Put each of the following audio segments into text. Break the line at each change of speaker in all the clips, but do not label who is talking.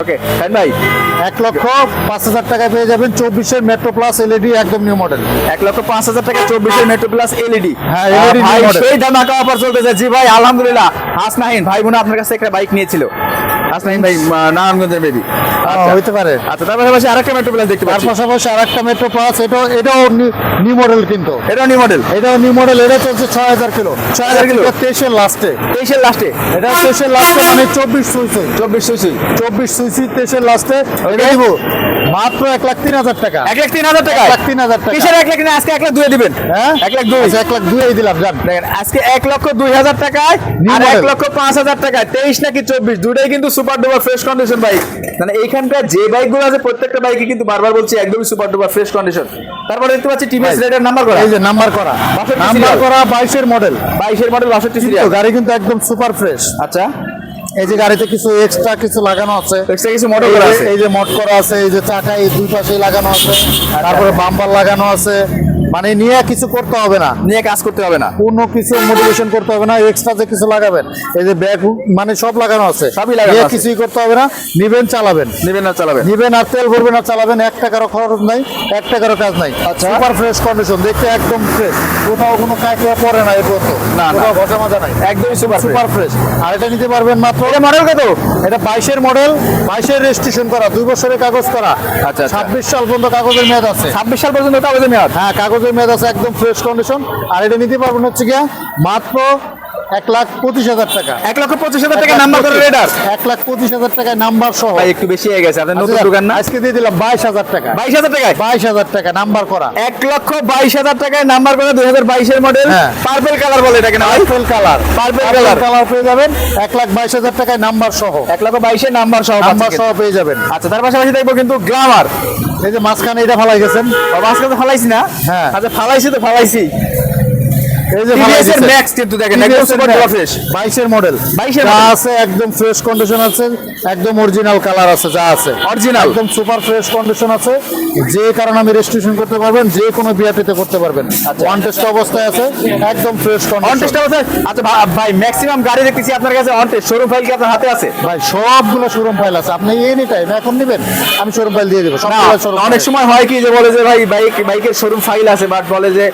ওকে ভাই
এক লক্ষ পাঁচ হাজার টাকায় পেয়ে যাবেন চব্বিশের মেট্রো প্লাস এলইডি একদম নিউ মডেল
এক লক্ষ পাঁচ হাজার টাকা চব্বিশের মেট্রো প্লাস এলইডি
হ্যাঁ,
ভাই
model।
সেই ধামাকা অফার চলতেছে। জি ভাই আলহামদুলিল্লাহ। হাসনাহীন ভাই বোন আপনার কাছে একটা বাইক নিয়েছিল। ভাই নারায়ণগঞ্জের বেবি।
হইতে পারে।
আচ্ছা তার পাশাপাশি আরেকটা মেট্রো প্লাস দেখতে পাচ্ছি।
পাশাপাশি আর একটা মেট্রো প্লাস এটাও এটাও নিউ মডেল কিন্তু।
এটা নিউ মডেল
এটাও নিউ মডেল এটা চলছে ছয় হাজার কিলো।
6,000 কিলো?
তেইশের লাস্টে
তেইশের লাস্টে
এটা তেইশের লাস্টে মানে চব্বিশ সুইচই
চব্বিশ সুইসি
চব্বিশ তেইশের লাস্টে এটা দিব মাত্র এক লাখ তিন হাজার টাকা।
এক লাখ তিন হাজার টাকা।
এক লাখ তিন হাজার টাকা।
কিসের এক লাখ আজকে এক লাখ দুয়ে দিবেন?
হ্যাঁ?
এক লাখ দুই।
আচ্ছা, এক লাখ দুই দিলাম জান
দেখেন আজকে এক লক্ষ দুই হাজার টাকায় আর এক লক্ষ পাঁচ হাজার টাকায়। তেইশ নাকি চব্বিশ দুটাই কিন্তু super duper fresh condition bike মানে এইখানকার যে বাইকগুলো আছে প্রত্যেকটা বাইকে কিন্তু বারবার বলছি একদমই সুপার ডুপার ফ্রেশ কন্ডিশন তারপরে দেখতে পাচ্ছি টিভিএস
ভাই।
রেডের নাম্বার করা।
এই যে নাম্বার করা। নাম্বার। করা বাইশের মডেল
বাইশের মডেল বাষট্টি সিরিয়াল
গাড়ি কিন্তু একদম সুপার ফ্রেশ।
আচ্ছা।
এই যে গাড়িতে কিছু এক্সট্রা কিছু লাগানো আছে।
এক্সট্রা কিছু মডেল করা আছে।
এই যে মট করা আছে এই যে চাকা এই দুই পাশে লাগানো আছে। তারপরে বাম্পার লাগানো আছে। মানে নিয়ে কিছু করতে হবে না।
নিয়ে কাজ করতে হবে না।
কোনো কিছু মোটিভেশন করতে হবে না এক্সট্রা যে কিছু লাগাবেন এই যে ব্যাগ মানে সব লাগানো আছে।
সবই লাগানো আছে।
কিছুই করতে হবে না নিবেন চালাবেন।
নিবেন না চালাবেন।
নিবেন আর তেল ভরবেন আর চালাবেন এক টাকারও খরচ নাই এক টাকারও কাজ নাই।
আচ্ছা।
সুপার ফ্রেশ কন্ডিশন দেখতে একদম ফ্রেশ কোথাও কোনো কাঁকিয়া পড়ে না এর মতো
না, না।
কোথাও ঘষা মাজা নাই।
একদম সুপার
সুপার ফ্রেশ আর এটা নিতে পারবেন মাত্র
এটা মডেল কত?
এটা বাইশের মডেল বাইশের রেজিস্ট্রেশন করা দুই বছরের কাগজ করা।
আচ্ছা, আচ্ছা।
ছাব্বিশ সাল পর্যন্ত কাগজের মেয়াদ আছে।
ছাব্বিশ সাল পর্যন্ত কাগজের মেয়াদ?
হ্যাঁ কাগজের মেয়াদ আছে একদম ফ্রেশ কন্ডিশন আর এটা নিতে পারবেন হচ্ছে গিয়া মাত্র এক লাখ পঁচিশ হাজার টাকা।
এক লক্ষ পঁচিশ হাজার টাকা নাম্বার করে রেডার
এক লাখ পঁচিশ হাজার টাকায় নাম্বার সহ।
ভাই একটু বেশি হয়ে গেছে। আপনার নতুন
আচ্ছা,
দোকান না?
আজকে দিয়ে দিলাম বাইশ হাজার টাকা।
বাইশ হাজার টাকায়?
বাইশ হাজার টাকা নাম্বার করা।
এক লক্ষ বাইশ হাজার টাকায় নাম্বার করে দুই হাজার বাইশের মডেল। পার্পেল কালার বলে এটাকে না ভাই
কালার
Purple
পার্পল কালার পেয়ে যাবেন। এক লাখ বাইশ হাজার টাকায় নাম্বার সহ।
এক লক্ষ বাইশের নাম্বার সহ
নাম্বার সহ। পেয়ে যাবেন।
আচ্ছা তার পাশাপাশি দেখব কিন্তু গ্লামার
এই যে মাঝখানে এটা ফালাই গেছেন
ফালাইছি না?
হ্যাঁ।
আচ্ছা ফালাইছি তো ফালাইছি। এর কিন্তু দেখেন, একদম
মডেল
22 এর।
যা আছে একদম ফ্রেশ কন্ডিশন আছে একদম অরিজিনাল কালার আছে যা আছে।
Original?
একদম সুপার ফ্রেশ কন্ডিশন আছে। যে কারণে আমি রেজিস্ট্রেশন করতে পারবেন যে কোনো বিআরটিতে করতে পারবেন। ওয়ান টেস্ট অবস্থায় আছে একদম ফ্রেশ কন্ডিশন
টেস্ট অবস্থায়? আচ্ছা ভাই ম্যাক্সিমাম গাড়ি দেখতেছি আপনার কাছে টেস্ট শোরুম ফাইল কি আপনার হাতে আছে?
ভাই সবগুলো শোরুম ফাইল আছে। আপনি এনি টাইম এখন নেবেন আমি শোরুম ফাইল দিয়ে দেবো।
অনেক সময় হয় কি যে বলে যে ভাই বাইক বাইকের শোরুম ফাইল আছে বাট বলে যে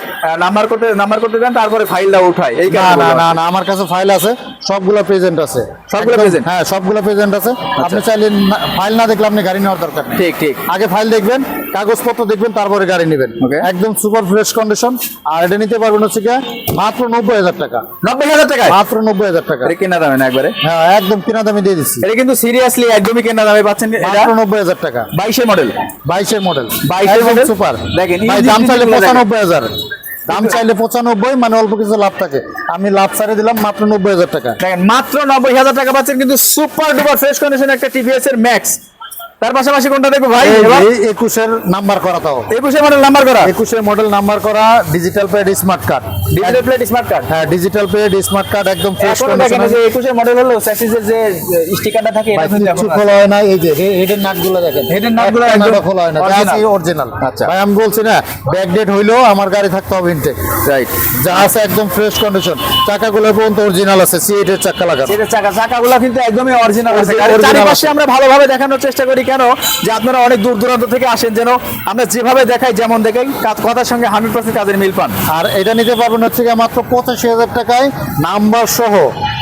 নাম্বার করতে নাম্বার করতে যান তারপরে ফাইলটা উঠায় এই
না না না আমার কাছে ফাইল আছে সবগুলো প্রেজেন্ট আছে।
সবগুলো? আচ্ছা।
হ্যাঁ সবগুলো প্রেজেন্ট আছে। আপনি চাইলে ফাইল না দেখলে আপনি গাড়ি নেওয়ার দরকার নেই।
ঠিক ঠিক।
আগে ফাইল দেখবেন কাগজপত্র দেখবেন তারপরে গাড়ি নেবেন. একদম সুপার ফ্রেশ কন্ডিশন আর এটা নিতে পারবেন হচ্ছে গিয়ে মাত্র নব্বই হাজার টাকা।
নব্বই হাজার টাকায়?
মাত্র নব্বই হাজার টাকা।
এটা কেনা দামে না একবারে?
হ্যাঁ একদম কিনা দামে দিয়ে দিচ্ছি।
এটা কিন্তু সিরিয়াসলি একদমই কেনা দামে পাচ্ছেন এটা?
মাত্র নব্বই হাজার টাকা।
বাইশের মডেল
বাইশের মডেল
22 এর model?
সুপার
দেখেন,
দাম চাইলে। পঁচানব্বই হাজার। দাম চাইলে পঁচানব্বই মানে অল্প কিছু লাভ থাকে। আমি লাভ ছাড়ে দিলাম মাত্র নব্বই হাজার টাকা।
দেখেন, মাত্র নব্বই হাজার টাকা পাচ্ছেন কিন্তু সুপার ডুপার ফ্রেশ কন্ডিশন একটা টিভিএস এর ম্যাক্স তার পাশাপাশি কোনটা দেখব ভাই?
একুশের নাম্বার করা তাও
মডেল নাম্বার করা?
একুশের মডেল নাম্বার করা digital paid smart card
digital plate smart card
হ্যাঁ ডিজিটাল পেড স্মার্ট কার্ড একদম ফ্রেশ
এখন দেখেন এই যে একুশে মডেল হলো স্যাসিসের যে স্টিকারটা থাকে এটা কিন্তু
খোলা হয় না এই যে হেডের নাটগুলো দেখেন।
হেডের নাটগুলো একদম
খোলা হয় না। আছে অরিজিনাল
আচ্ছা।
ভাই আমি বলছি না ব্যাক ডেট হইলেও আমার গাড়ি থাকতে হবে ইনটেক
রাইট
যা আছে একদম ফ্রেশ কন্ডিশন চাকাগুলো পর্যন্ত অরিজিনাল আছে সি এর চাকা লাগানো।
সেটা চাকা চাকাগুলো কিন্তু একদমই অরিজিনাল আছে। গাড়ির চারিপাশে আমরা ভালোভাবে দেখানোর চেষ্টা করি কেন যে আপনারা অনেক দূর দূরান্ত থেকে আসেন যেন আমরা যেভাবে দেখাই যেমন দেখাই কথার সঙ্গে হান্ড্রেড পার্সেন্ট কাজের মিল পান।
আর এটা নিতে পারবেন হচ্ছে মাত্র পঁচাশি হাজার টাকায় নাম্বার সহ।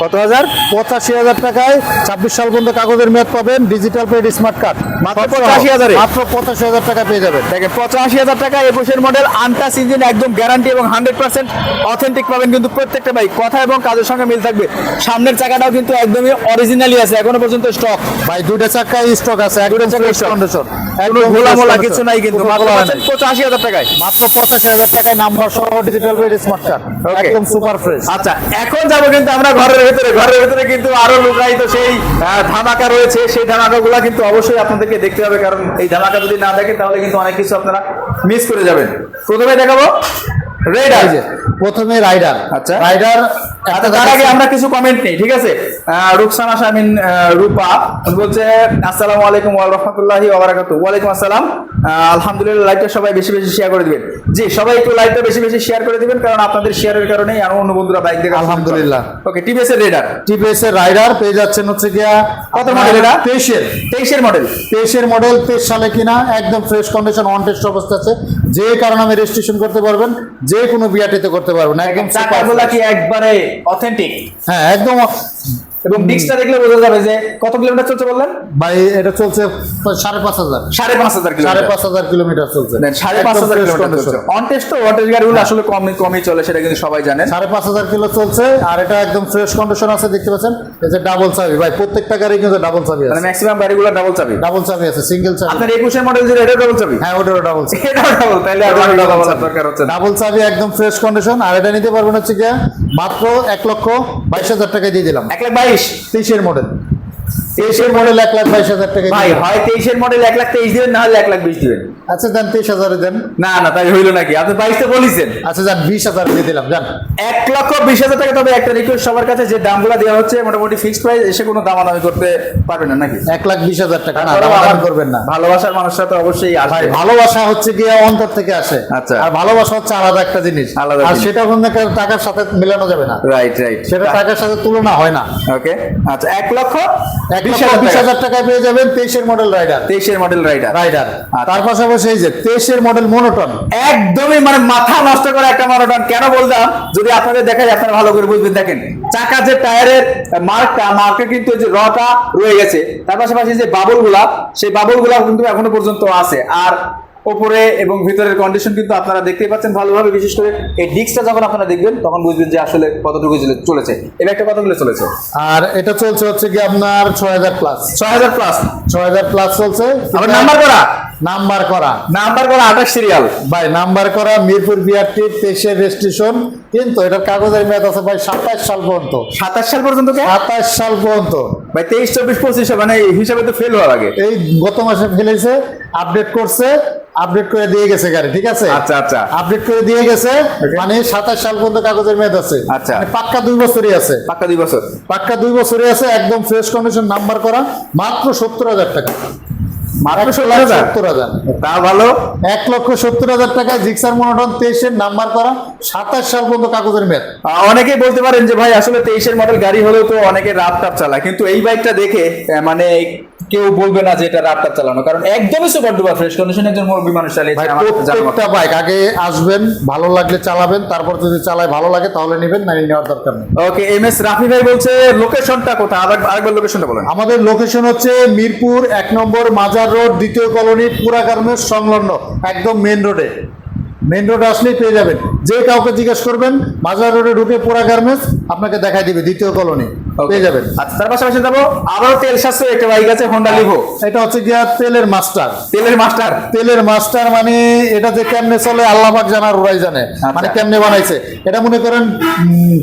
কত হাজার?
পঁচাশি হাজার টাকায় ছাব্বিশ সাল পর্যন্ত কাগজের মেয়াদ পাবেন ডিজিটাল পেড স্মার্ট কার্ড
মাত্র 85,000 এ?
মাত্র পঁচাশি হাজার টাকা পেয়ে যাবেন।
দেখেন পঁচাশি হাজার টাকা একুশের মডেল আনটাস ইঞ্জিন একদম গ্যারান্টি এবং হান্ড্রেড পার্সেন্ট অথেন্টিক পাবেন কিন্তু প্রত্যেকটা বাইক কথা এবং কাজের সঙ্গে মিল থাকবে। সামনের চাকাটাও কিন্তু একদমই অরিজিনালি আছে এখনও পর্যন্ত স্টক
ভাই দুইটা চাকায় স্টক আছে একদম
চাকায়।
কন্ডিশন
কোনো ঘোলা মোলা কিছু নাই কিন্তু পঁচাশি হাজার টাকায়।
মাত্র পঁচাশি হাজার টাকায় নাম্বার সহ ডিজিটাল পেড স্মার্ট কার্ড একদম সুপার ফ্রেশ
আচ্ছা এখন যাব কিন্তু আমরা ঘরের ভেতরে, ঘরের ভেতরে কিন্তু আরও লুকায়িত সেই ধামাকা রয়েছে। সেই ধামাকাগুলো কিন্তু অবশ্যই আপনাদেরকে দেখতে হবে, কারণ এই ধামাকা যদি না দেখেন, তাহলে কিন্তু অনেক কিছু আপনারা মিস করে যাবেন। প্রথমে দেখাবো রেড
যে প্রথমে রাইডার।
আচ্ছা।
রাইডার
আচ্ছা তার আগে আমরা কিছু কমেন্ট নেই ঠিক আছে? রুকসানা শামিন রূপা বলছে আসসালামু আলাইকুম ওয়া রাহমাতুল্লাহি ওয়া বারাকাতুহু। ওয়া আলাইকুম আসসালাম আলহামদুলিল্লাহ লাইভটা সবাই বেশি বেশি শেয়ার করে দিবেন। জি সবাই একটু লাইভটা বেশি বেশি শেয়ার করে দিবেন কারণ আপনাদের শেয়ারের কারণেই আরও অন্য বন্ধুরা বাইক দেখে
আলহামদুলিল্লাহ।
ওকে টিভিএস এর রেডার
টিপিএস এর রাইডার পেয়ে যাচ্ছেন হচ্ছে গিয়া
কত model এটা?
তেইশের।
তেইশের মডেল
23 এর মডেল তেইশ সালে কিনা একদম ফ্রেশ কন্ডিশন অন টেস্ট অবস্থা আছে। যে কারণে আমি রেজিস্ট্রেশন করতে পারবেন যে কোনো বিআরটিতে করতে পারবেন। একদম টাকাগুলো
কি একবারে অথেন্টিক
হ্যাঁ একদম
এবং ডিস্কটা দেখলে বোঝা যাবে যে কত কিলোমিটার চলছে বললেন?
ভাই এটা চলছে সাড়ে পাঁচ হাজার।
সাড়ে পাঁচ হাজার
সাড়ে পাঁচ হাজার কিলোমিটার চলছে।
সাড়ে পাঁচ হাজার কিলোমিটার চলছে। অন টেস্ট তো ওয়াটার গাড়িগুলো আসলে কমই কমই চলে সেটা কিন্তু সবাই জানেন
সাড়ে পাঁচ হাজার কিলো চলছে আর এটা একদম ফ্রেশ কন্ডিশন আছে দেখতে পাচ্ছেন? এই যে ডাবল চাবি ভাই প্রত্যেকটা গাড়ি কিন্তু ডাবল চাবি
মানে
আছে।
ম্যাক্সিমাম গাড়িগুলো ডাবল চাবি।
ডাবল চাবি আছে সিঙ্গেল চাবি।
আপনার একুশের মডেল যেটা এটা ডাবল চাবি?
হ্যাঁ ওটারও ডাবল চাবি।
এটাও ডাবল তাহলে আর ডাবল দরকার হচ্ছে।
ডাবল চাবি একদম ফ্রেশ কন্ডিশন আর এটা নিতে পারবেন হচ্ছে গিয়ে মাত্র এক লক্ষ বাইশ হাজার টাকা দিয়ে দিলাম।
এক লাখ বাইশ।
তেইশের মডেল তেইশের মডেল এক লাখ বাইশ হাজার টাকা
ভাই হয় তেইশের মডেল এক লাখ তেইশ দিবেন না হলে এক লাখ বিশ দিবেন।
আচ্ছা দেন তেইশ হাজারে দেন
না না তাই হইল নাকি? আপনি বাইশ তো বলেছেন।
আচ্ছা যান বিশ হাজার দিয়ে দিলাম যান।
এক লক্ষ বিশ হাজার টাকা তবে একটা রিকোয়েস্ট সবার কাছে যে দামগুলো দেওয়া হচ্ছে মোটামুটি ফিক্সড প্রাইস এসে কোনো দামাদামি করতে পারবেন না নাকি?
এক লাখ বিশ হাজার টাকা না দামাদামি করবেন না।
ভালোবাসার মানুষরা তো অবশ্যই আসবে।
ভালোবাসা হচ্ছে গিয়ে অন্তর থেকে আসে।
আচ্ছা।
আর ভালোবাসা হচ্ছে আলাদা একটা জিনিস।
আলাদা
আর সেটা কোনো টাকার সাথে মেলানো যাবে না।
রাইট রাইট
সেটা টাকার সাথে তুলনা হয় না।
ওকে আচ্ছা এক লক্ষ
এক
বিশ হাজার টাকা।
পেয়ে যাবেন তেইশের মডেল রাইডার
তেইশের মডেল রাইডার
রাইডার। তার পাশাপাশি যে তেইশের মডেল মনোটন
একদমই মানে মাথা নষ্ট করা একটা মারাটন কেন বললাম? যদি আপনাদের দেখাই আপনারা ভালো করে বুঝবেন। দেখেন চাকা যে টায়ারের মার্কটা মার্কে কিন্তু যে রটা রয়ে গেছে। তার পাশাপাশি যে বাবলগুলা সেই বাবলগুলা কিন্তু এখনও পর্যন্ত আছে। আর ওপরে এবং ভিতরের কন্ডিশন কিন্তু আপনারা দেখতেই পাচ্ছেন ভালোভাবে। বিশেষ করে এই ডিস্কটা যখন আপনারা দেখবেন তখন বুঝবেন যে আসলে কতটুকু চলেছে। এই একটা কতগুলো চলেছে।
আর এটা চলছে হচ্ছে কি আপনার ছয় হাজার প্লাস
ছয় হাজার প্লাস
ছয় হাজার প্লাস চলছে।
আবার নাম্বার করা।
নাম্বার করা।
নাম্বার করা আঠাশ সিরিয়াল
ভাই নাম্বার করা মিরপুর বিআরটি তেইশের রেজিস্ট্রেশন কিন্তু এটার কাগজের মেয়াদ আছে ভাই সাতাশ সাল পর্যন্ত।
সাতাশ সাল পর্যন্ত কে?
সাতাশ সাল পর্যন্ত।
ভাই তেইশ চব্বিশ পঁচিশ মানে এই হিসাবে তো ফেল হওয়ার আগে
এই গত মাসে ফেলেছে আপডেট করছে আপডেট করে দিয়ে গেছে গাড়ি ঠিক আছে?
আচ্ছা, আচ্ছা।
আপডেট করে দিয়ে গেছে মানে সাতাশ সাল পর্যন্ত কাগজের মেয়াদ আছে।
আচ্ছা।
মানে পাক্কা দুই বছরই আছে।
পাক্কা দুই বছর।
পাক্কা দুই বছরই আছে একদম ফ্রেশ কন্ডিশন নাম্বার করা মাত্র সত্তর হাজার টাকা।
তা ভালো।
এক লক্ষ সত্তর হাজার টাকা জিক্সার মনোটন তেইশের নাম্বার করা সাতাশ সাল পর্যন্ত কাগজের মেয়াদ।
অনেকেই বলতে পারেন যে ভাই আসলে তেইশের মডেল গাড়ি হলেও তো অনেকে রাত টাপ চালায়। কিন্তু এই বাইকটা দেখে মানে কেউ বলবে না যে এটা রাত টাপ চালানো কারণ একদমই সুপার ডুপার ফ্রেশ কন্ডিশনে একজন মুরব্বী মানুষ
ভাই
চালিয়েছে
প্রত্যেকটা বাইক আগে আসবেন ভালো লাগলে চালাবেন তারপর যদি চালায় ভালো লাগে তাহলে নেবেন না নেওয়ার দরকার নেই।
ওকে এম এস রাফি ভাই বলছে লোকেশনটা কোথায়? আরেক- আরেকবার লোকেশনটা বলেন।
আমাদের লোকেশন হচ্ছে মিরপুর এক নম্বর মাজার রোড দ্বিতীয় কলোনি পুরা গার্মেন্টস সংলগ্ন একদম মেন রোডে মেন রোডে আসলেই পেয়ে যাবেন। যে কাউকে জিজ্ঞেস করবেন মাজার রোডে ঢুকে পুরা গার্মেন্টস আপনাকে দেখাই দিবে দ্বিতীয় কলোনি। পেয়ে যাবেন।
আচ্ছা তার পাশাপাশি যাব আবারও তেল সাশ্রয় একটা বাইক আছে হোন্ডা লিভো
এটা হচ্ছে গিয়া তেলের মাস্টার।
তেলের মাস্টার।
তেলের মাস্টার মানে এটা যে কেমনে চলে আল্লাহ পাক জানার ওরাই জানে। মানে কেমনে বানাইছে। এটা মনে করেন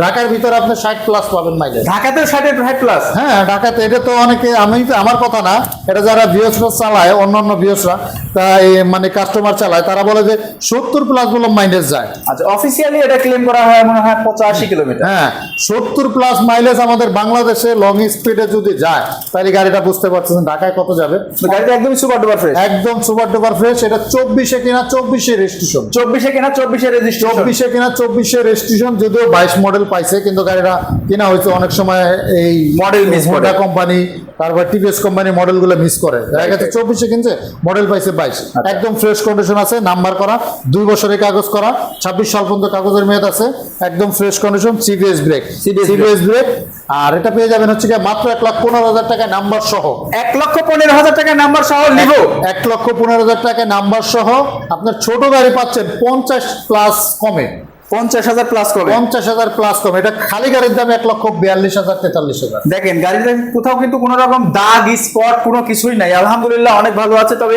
ঢাকার ভিতরে আপনি ষাট প্লাস পাবেন মাইলেজ
ঢাকাতেও ষাটের ফাইভ প্লাস
হ্যাঁ ঢাকাতে এটা তো অনেকে আমি তো আমার কথা না এটা যারা বিএসরা চালায় অন্য অন্য বিএসরা তাই মানে কাস্টমার চালায় তারা বলে যে সত্তর প্লাস বলে মাইলেজ যায়।
আচ্ছা অফিসিয়ালি এটা ক্লেম করা হয় মনে হয় পঁচাশি কিলোমিটার
হ্যাঁ সত্তর প্লাস মাইলেজ আমাদের বাংলাদেশে লং স্পিডে যদি যায় তাহলে গাড়িটা বুঝতে পারছেন ঢাকায় কত যাবে?
গাড়িটা একদমই সুপার ডুপার ফ্রেশ
একদম সুপার ডুপার ফ্রেশ এটা চব্বিশে কিনা চব্বিশে রেজিস্ট্রেশন
চব্বিশে কেনা চব্বিশে রেজিস্ট্রেশন
চব্বিশে কিনা চব্বিশে রেজিস্ট্রেশন যদিও বাইশ মডেল পাইছে কিন্তু গাড়িটা কেনা হয়েছে অনেক সময় এই
miss করে।
হোন্ডা কোম্পানি তারপর টিভিএস কোম্পানি মডেলগুলো মিস করে। দেখা গেছে. চব্বিশে কিনছে মডেল পাইছে বাইশ। একদম ফ্রেশ কন্ডিশন আছে নাম্বার করা দুই বছরের কাগজ করা ছাব্বিশ সাল পর্যন্ত কাগজের মেয়াদ আছে একদম fresh condition CBS brake CBS brake আর এটা পেয়ে যাবেন হচ্ছে মাত্র এক লক্ষ পনেরো হাজার টাকা নাম্বার সহ।
এক লক্ষ পনেরো হাজার টাকায় নাম্বার সহ লিভো
এক লক্ষ পনেরো হাজার টাকা নাম্বার সহ আপনার ছোট গাড়ি পাচ্ছেন পঞ্চাশ প্লাস কমে।
পঞ্চাশ হাজার প্লাস করবে
পঞ্চাশ হাজার প্লাস কম। এটা খালি গাড়ির দাম এক লক্ষ বিয়াল্লিশ হাজার তেতাল্লিশ হাজার।
দেখেন গাড়িতে কোথাও কিন্তু কোনো রকম দাগ স্পট কোনো কিছুই নাই। আলহামদুলিল্লাহ অনেক ভালো আছে। তবে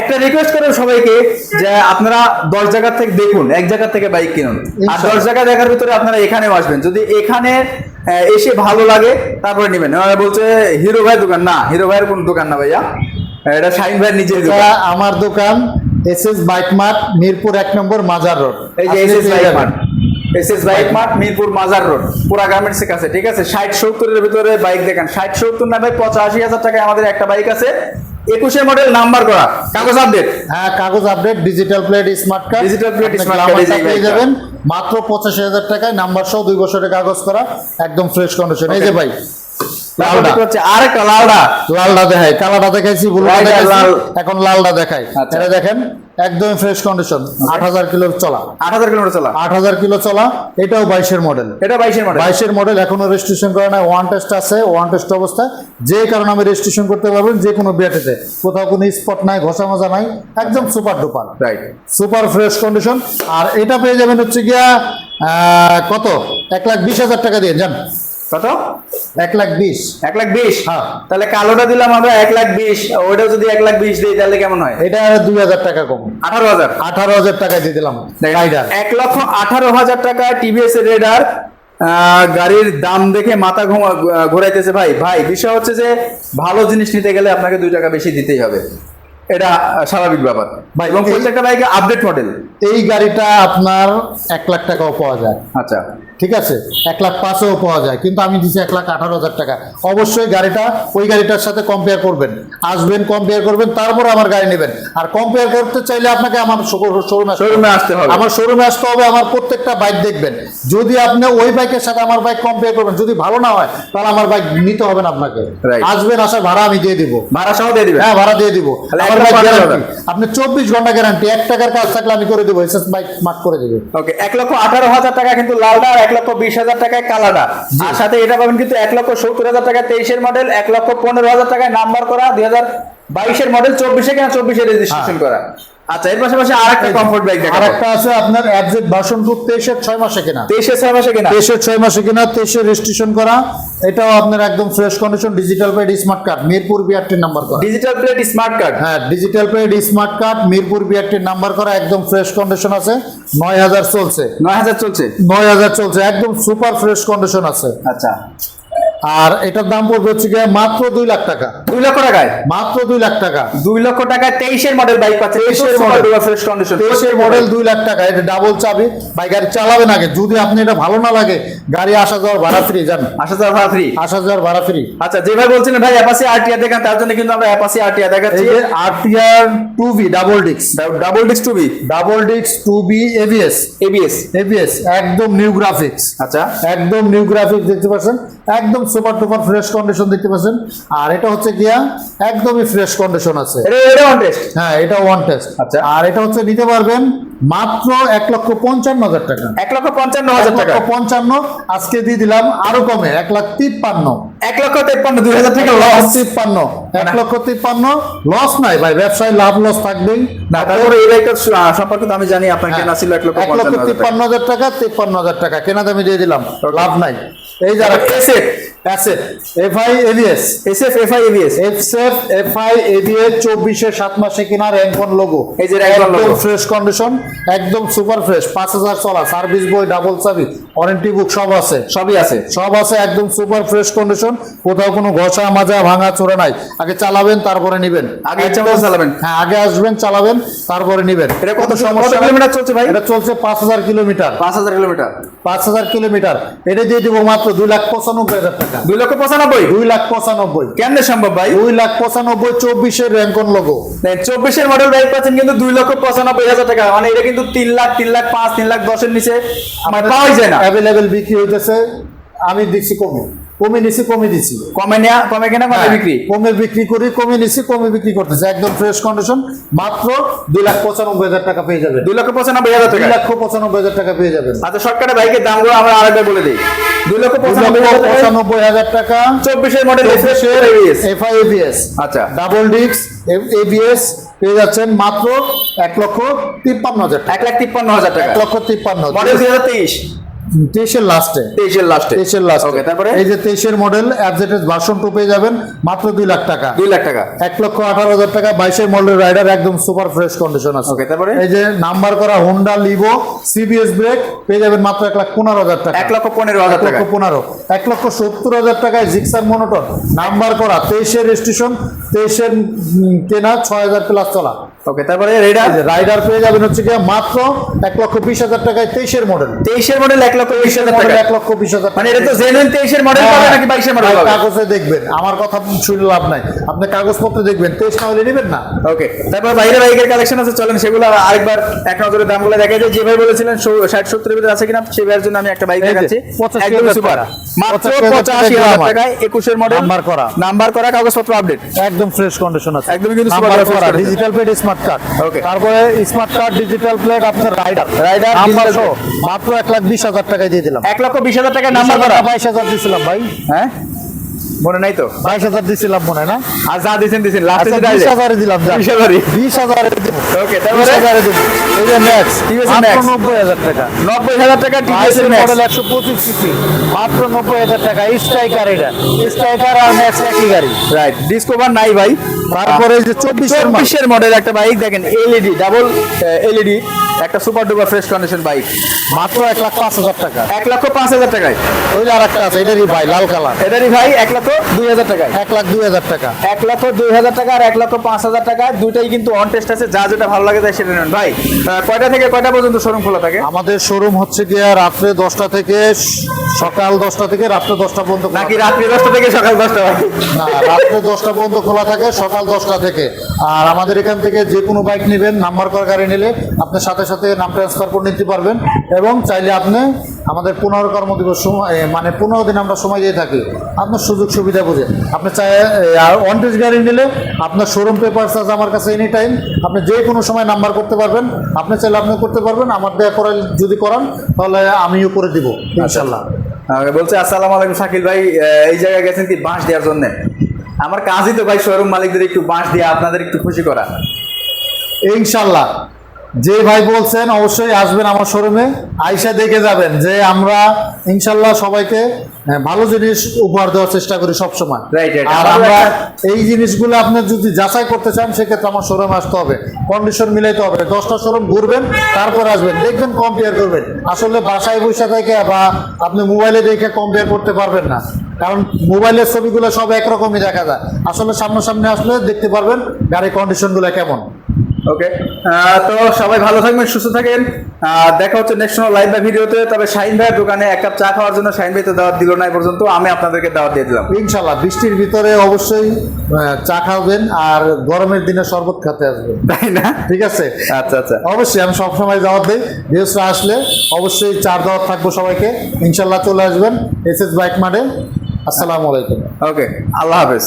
একটা রিকোয়েস্ট করে সবাইকে যে আপনারা দশ জায়গা থেকে দেখুন এক জায়গা থেকে বাইক কিনুন। আর দশ জায়গা দেখার ভিতরে আপনারা এখানেও আসবেন। যদি এখানে এসে ভালো লাগে তারপরে নেবেন। বলছে হিরো ভাই দোকান। না হিরো ভাইয়ের কোন দোকান না ভাইয়া। এটা শাহিন ভাইয়ের নিজের
আমার দোকান। S S bike mart Mirpur এক নম্বর মাজার রোড।
এই যে
আসলে
SS
পেয়ে
Bike S S bike mart Mirpur মাজার রোড। পুরা গার্মেন্টসের কাছে ঠিক আছে? ষাট সত্তরের ভিতরে বাইক দেখেন। ষাট সত্তর না ভাই পঁচাশি হাজার টাকায় আমাদের একটা বাইক আছে। একুশের মডেল নাম্বার করা। কাগজ আপডেট
হ্যাঁ কাগজ update digital plate smart card
plate smart card, এই
পেয়ে যাবেন। মাত্র পঁচাশি হাজার টাকায় নাম্বার সহ দুই বছরের কাগজ করা একদম ফ্রেশ কন্ডিশন এই যে ভাই
আরেকটা
দেখাই কালাটা দেখাইছি
লাল।
এখন দেখাই।
আচ্ছা।
এটা দেখেন একদম ফ্রেশ কন্ডিশন আট হাজার কিলো চলা।
আট হাজার কিলোমিটার চলা।
আট হাজার কিলো চলা এটাও বাইশের মডেল
এটা বাইশের মডেল
বাইশের মডেল এখনও রেজিস্ট্রেশন করা নাই ওয়ান টেস্ট আছে ওয়ান টেস্ট অবস্থা। যে কারণে আমি রেজিস্ট্রেশন করতে পারবেন যে কোনো বিয়াটেতে কোথাও কোনো স্পট নাই ঘষা মজা নাই একদম super duper
right
super fresh condition আর এটা পেয়ে যাবেন হচ্ছে গিয়া আহ, কত? এক লাখ বিশ হাজার টাকা দিয়ে যান
কত?
এক লাখ বিশ।
এক লাখ বিশ?
হ্যাঁ।
তাহলে কালোটা দিলাম আমরা এক লাখ বিশ ওইটাও যদি এক লাখ বিশ দিই তাহলে কেমন হয়?
এটা দুই হাজার টাকা কম।
আঠারো হাজার।
আঠারো হাজার টাকা দিয়ে দিলাম। রাইডার
এক লক্ষ আঠারো হাজার টাকা টিভিএস রেডার গাড়ির দাম দেখে মাথা ঘুমা ঘোরাইতেছে ভাই। ভাই বিষয় হচ্ছে যে ভালো জিনিস নিতে গেলে আপনাকে দুই টাকা বেশি দিতেই হবে। এটা স্বাভাবিক ব্যাপার।
ভাই,
এবং প্রত্যেকটা বাইকে আপডেট মডেল
এই গাড়িটা আপনার এক লাখ টাকাও পাওয়া যায়।
আচ্ছা।
ঠিক আছে? এক লাখ পাঁচেও পাওয়া যায় কিন্তু আমি দিচ্ছি এক লাখ আঠারো হাজার টাকা। অবশ্যই গাড়িটা ওই গাড়িটার সাথে কম্পেয়ার করবেন। আসবেন কম্পেয়ার করবেন তারপর আমার গাড়ি নেবেন। আর কম্পেয়ার করতে চাইলে আপনাকে আমার শোরুমে
শোরুমে আসতে হবে।
আমার শোরুমে আসতে হবে আমার প্রত্যেকটা বাইক দেখবেন। যদি আপনি ওই বাইকের সাথে আমার বাইক কম্পেয়ার করবেন যদি ভালো না হয় তাহলে আমার বাইক নিতে হবে না আপনাকে। আসবেন আসার ভাড়া আমি দিয়ে দিব।
ভাড়া সহ দিয়ে দিবেন?
হ্যাঁ ভাড়া দিয়ে দিব। আমার বাইক গ্যারান্টি আপনি চব্বিশ ঘণ্টা গ্যারান্টি এক টাকার কাজ থাকলে আমি করে দেবো এসএস বাইক মার্ক করে দেবে
ওকে এক লক্ষ আঠারো হাজার টাকা কিন্তু লালটা আর এক লক্ষ বিশ হাজার টাকায় কালাডা। আর সাথে এটা পাবেন কিন্তু এক লক্ষ সত্তর হাজার টাকা তেইশের মডেল এক লক্ষ পনেরো হাজার টাকায় নাম্বার করা দুই হাজার বাইশের মডেল চব্বিশে কেনা চব্বিশে রেজিস্ট্রেশন করা। আচ্ছা এর পাশাপাশি আর একটা কমফোর্ট বাইক
আর
দেখা
একটা আছে আপনার অ্যাবজেট ভার্সন টু তেইশের ছয় মাসে কেনা।
তেইশে ছয় মাসে কিনা?
তেইশের ছয় মাসে কিনা তেইশে রেজিস্ট্রেশন করা। এটাও আপনার একদম fresh condition digital paid smart card Mirpur বিআরটির number করা।
ডিজিটাল প্লেট স্মার্ট কার্ড
হ্যাঁ digital paid smart card Mirpur বিআরটির number করা একদম ফ্রেশ কন্ডিশন আছে। নয় হাজার চলছে।
নয় হাজার চলছে?
নয় হাজার চলছে একদম সুপার ফ্রেশ কন্ডিশন আছে।
আচ্ছা।
আর এটার দাম পড়বে হচ্ছে গিয়ে মাত্র দুই লাখ টাকা।
দুই লক্ষ টাকায়?
মাত্র দুই লাখ টাকা।
দুই লক্ষ টাকায় তেইশের মডেল বাইক পাচ্ছে তেইশের মডেল ফ্রেশ কন্ডিশন
তেইশের মডেল দুই লাখ টাকা। এটা ডাবল চাবি। ভাই গাড়ি চালাবেন আগে। যদি আপনি এটা ভালো না লাগে গাড়ি আসা যাওয়ার ভাড়া ফ্রি জান
আসা যাওয়া ভাড়া ফ্রি
আসা যাওয়ার ভাড়া ফ্রি
আচ্ছা যে ভাই বলছিলেন ভাই অ্যাপাসি আরটিআর দেখান তার জন্য কিন্তু আমরা অ্যাপাসি আরটিআর দেখাচ্ছি।
আরটিআর টু বি ডাবল ডিক্স
double disc two B
double ডিক্স two B ABS
ABS
ABS একদম নিউ গ্রাফিক্স
আচ্ছা।
একদম নিউ গ্রাফিক্স দেখতে পাচ্ছেন? একদম সুপার টুপার ফ্রেশ কন্ডিশন দেখতে পাচ্ছেন। আর এটা হচ্ছে গিয়া একদমই ফ্রেশ কন্ডিশন আছে।
এটা ওয়ান টেস্ট
হ্যাঁ এটা ওয়ান টেস্ট
আচ্ছা।
আর এটা হচ্ছে নিতে পারবেন মাত্র এক লক্ষ পঞ্চান্ন হাজার টাকা।
এক লক্ষ পঞ্চান্ন হাজার টাকা।
পঞ্চান্ন আজকে দিয়ে দিলাম আরও কমে এক লাখ তিপ্পান্ন।
এক লক্ষ তেপ্পান্ন দুই হাজার টাকা লস
তিপ্পান্ন এক লক্ষ তিপ্পান্ন লস নাই ভাই ব্যবসায় লাভ লস থাকবেই।
না তারপরে এই বাইকটার সম্পর্কে আমি জানি আপনার কেনা ছিল এক লক্ষ
হ্যাঁ। এক লক্ষ তিপ্পান্ন হাজার টাকা তিপ্পান্ন হাজার টাকা কেনা দামে দিয়ে দিলাম লাভ নাই। এই যারা অ্যাসেট FI ABS
SF FI ABS
এফসেফ এফআই এভিএস চব্বিশে সাত মাসে কিনা র্যাঙ্কন লোগো
এই যে on
একদম ফ্রেশ কন্ডিশন একদম সুপার ফ্রেশ পাঁচ হাজার চলা সার্ভিস বই ডাবল চাবি ওয়ারেন্টি বুক সব আছে।
সবই আছে।
সব আছে একদম সুপার ফ্রেশ কন্ডিশন কোথাও কোনো ঘষা মাজা ভাঙা চোরা নাই। আগে চালাবেন তারপরে নিবেন।
আগে ইচ্ছা মতো চালাবেন।
হ্যাঁ আগে আসবেন চালাবেন তারপরে নিবেন।
এটা কত সমস্যা। কিলোমিটার চলছে ভাই?
এটা চলছে পাঁচ হাজার কিলোমিটার।
পাঁচ হাজার কিলোমিটার।
পাঁচ হাজার কিলোমিটার। এটা দিয়ে দিব মাত্র দুই লাখ পঁচানব্বই হাজার টাকা।
দুই লক্ষ পঁচানব্বই।
দুই লাখ পঁচানব্বই।
কেমনে সম্ভব ভাই?
দুই লাখ পঁচানব্বই চব্বিশের র্যাঙ্কন লোগো
চব্বিশের মডেল বাইক পাচ্ছেন কিন্তু দুই লক্ষ পঁচানব্বই হাজার টাকা। মানে এটা কিন্তু তিন লাখ তিন লাখ পাঁচ তিন লাখ দশের নিচে। আমার পাওয়াই যায় না।
অ্যাভেলেবেল বিক্রি হইতেছে আমি দিচ্ছি কমে। কমে নিছি কমে দিচ্ছি
কমে কমে কেনা কমে বিক্রি?
কমে বিক্রি করি কমে নিছি কমে বিক্রি করতেছে। একদম ফ্রেশ কন্ডিশন মাত্র দুই লাখ পঁচানব্বই হাজার টাকা পেয়ে যাবেন।
দুই লক্ষ পঁচানব্বই হাজার
দুই
টাকা?
লক্ষ পঁচানব্বই হাজার টাকা পেয়ে যাবেন।
আচ্ছা শর্টকাটে বাইকের দামগুলো আমরা আরেকবার বলে দিই। দুই লক্ষ পঁচানব্বই হাজার টাকা। চব্বিশের মডেল এবিএস
এফআই এবিএস
আচ্ছা।
ডাবল ডিক্স এবিএস পেয়ে যাচ্ছেন মাত্র এক লক্ষ তিপ্পান্ন হাজার
এক লাখ তিপ্পান্ন হাজার টাকা।
এক লক্ষ তিপ্পান্ন
মডেল দুই হাজার তেইশ।
তেইশের লাস্টে
তেইশের লাস্টে
তেইশের লাস্ট
ওকে তারপরে?
এই যে তেইশের মডেল অ্যাবজেটেড ভার্সন টু পেয়ে যাবেন মাত্র দুই লাখ টাকা।
দুই লাখ টাকা।
এক লক্ষ আঠারো হাজার টাকা বাইশের মডেল রাইডার একদম সুপার ফ্রেশ কন্ডিশন আছে।
ওকে তারপরে?
এই যে নাম্বার করা হোন্ডা লিভো সিবিএস ব্রেক পেয়ে যাবেন মাত্র এক লাখ পনেরো হাজার টাকা।
এক লক্ষ পনেরো হাজার
এক লক্ষ পনেরো। এক লক্ষ সত্তর হাজার টাকায় জিক্সার মনোটন নাম্বার করা তেইশের রেজিস্ট্রেশন তেইশের কেনা ছয় হাজার প্লাস চলা।
ওকে তারপরে রেডার
রাইডার পেয়ে যাবেন হচ্ছে গিয়ে মাত্র এক লক্ষ বিশ হাজার টাকায় তেইশের মডেল
তেইশের মডেল এক লক্ষ বিশ হাজার টাকা।
এক লক্ষ বিশ হাজার
মানে এটা তো জেনুইন তেইশের মডেল পাবে নাকি বাইশের মডেল পাবে
কাগজে দেখবেন। আমার কথা শুনে লাভ নাই। আপনি কাগজপত্র দেখবেন। তেইশ না হলে নেবেন না।
ওকে তারপর বাইরে বাইকের কালেকশন আছে চলেন সেগুলো আরেকবার এক নজরে দামগুলো দেখা যায় যে ভাই বলেছিলেন ষাট সত্তর ভিতরে আছে কিনা ভাইয়ের জন্য আমি একটা বাইক দেখাচ্ছি। একদম সুপার মাত্র
পঁচাশি হাজার।
টাকায় একুশের মডেল
নাম্বার করা।
নাম্বার করা কাগজপত্র আপডেট
একদম ফ্রেশ কন্ডিশন আছে।
একদমই কিন্তু।
ডিজিটাল প্লেট স্মার্ট কার্ড তারপরে স্মার্ট কার্ড ডিজিটাল প্লেট আপনার রাইডার
রাইডার
নাম্বার সহ। মাত্র এক লাখ বিশ হাজার টাকায় দিয়ে দিলাম।
এক লক্ষ বিশ হাজার টাকা নাম্বার
বাইশ হাজার দিয়েছিলাম ভাই।
হ্যাঁ? মনে নাই তো?
বাইশ হাজার দিছিলাম মনে না?
আর যা দিয়েছেন লাস্টে
আচ্ছা বিশ হাজারে দিলাম
বিশ হাজারই
বিশ হাজারে দেবো।
ওকে তারপরে?
হাজারে দেবো। এই যে ম্যাক্স মাত্র নব্বই হাজার টাকা।
নব্বই হাজার টাকা টিভিএস
মডেল একশো পঁচিশ সিসি মাত্র নব্বই হাজার টাকা স্ট্রাইকার এটা। স্ট্রাইকার আর ম্যাক্স একই গাড়ি।
রাইট ডিসকভার নাই ভাই।
তারপরে যে চব্বিশের মাল
চব্বিশের মডেল একটা বাইক দেখেন এলইডি ডাবল এলইডি একটা super duper fresh condition bike
মাত্র এক লাখ পাঁচ হাজার টাকা।
এক লক্ষ পাঁচ হাজার টাকায়।
ওই যে আর একটা আছে এটারই ভাই লাল কালার।
এটারই ভাই এক লক্ষ দুই হাজার টাকা
এক লাখ দুই হাজার টাকা।
এক লক্ষ দুই হাজার টাকা আর এক লক্ষ পাঁচ হাজার টাকা দুইটাই কিন্তু অন টেস্ট আছে যা যেটা ভালো লাগে তাই সেটা নেন। ভাই কয়টা থেকে কয়টা পর্যন্ত শোরুম খোলা থাকে?
আমাদের শোরুম হচ্ছে গিয়ে রাত্রে দশটা থেকে সকাল দশটা থেকে রাত্রে দশটা পর্যন্ত
নাকি রাত্রি দশটা থেকে সকাল দশটা
না রাত্রে দশটা পর্যন্ত খোলা থাকে সকাল দশটা থেকে। আর আমাদের এখান থেকে যে কোনো বাইক নেবেন নাম্বার করা গাড়ি নিলে আপনি সাথে সাথে নাম ট্রান্সফার করে নিতে পারবেন। এবং চাইলে আপনি আমাদের পনেরো কর্মদিবস সময় মানে পনেরো দিন আমরা সময় দিয়ে থাকি। আপনার সুযোগ সুবিধা বুঝে। আপনি চাই আর ওয়ান্টেজ গাড়ি নিলে আপনার শোরুম পেপারস আছে আমার কাছে এনি টাইম আপনি যে কোনো সময় নাম্বার করতে পারবেন। আপনি চাইলে আপনি করতে পারবেন। আমার দেয়া করাই যদি করান তাহলে আমিও করে দিব ইনশাল্লাহ।
আমাকে বলছে, আসসালামু আলাইকুম শাকিল ভাই এই জায়গায় গেছেন কি বাঁশ দেওয়ার জন্য? আমার কাজই তো ভাই শোরুম মালিকদের একটু বাঁশ দিয়ে আপনাদের একটু খুশি করা।
ইনশাল্লাহ। যে ভাই বলছেন অবশ্যই আসবেন আমার শোরুমে। আইসা দেখে যাবেন যে আমরা ইনশাল্লাহ সবাইকে হ্যাঁ, ভালো জিনিস উপহার দেওয়ার চেষ্টা করি সবসময়. আর আমরা এই জিনিসগুলো আপনি যদি যাচাই করতে চান সেক্ষেত্রে আমার শোরুমে আসতে হবে। কন্ডিশন মিলাইতে হবে। দশটা শোরুম ঘুরবেন তারপর আসবেন। দেখবেন কম্পেয়ার করবেন। আসলে বাসায় বসে থেকে বা আপনি মোবাইলে দেখে কম্পেয়ার করতে পারবেন না। কারণ মোবাইলের ছবিগুলো সব একরকমই দেখা যায়। আসলে সামনাসামনি আসলে দেখতে পারবেন গাড়ির কন্ডিশনগুলো কেমন।
ওকে তো সবাই ভালো থাকবেন সুস্থ থাকেন। দেখা হচ্ছে নেক্সট লাইভ বা ভিডিওতে তবে শাহিন ভাইয়ের দোকানে এক কাপ চা খাওয়ার জন্য শাহিন ভাই তো দাওয়াত দিল না পর্যন্ত। আমি আপনাদেরকে দাওয়াত দিয়ে দিলাম।
ইনশাল্লাহ বৃষ্টির ভিতরে অবশ্যই চা খাবেন আর গরমের দিনে শরবত খেতে আসবেন।
তাই না?
ঠিক আছে?
আচ্ছা আচ্ছা।
অবশ্যই আমি সবসময় দাওয়াত দিই। বৃহস্পতি আসলে অবশ্যই চার দাওয়াত থাকব সবাইকে। ইনশাল্লাহ চলে আসবেন এস এস বাইক মাঠে। আসসালামু আলাইকুম।
ওকে আল্লাহ হাফেজ।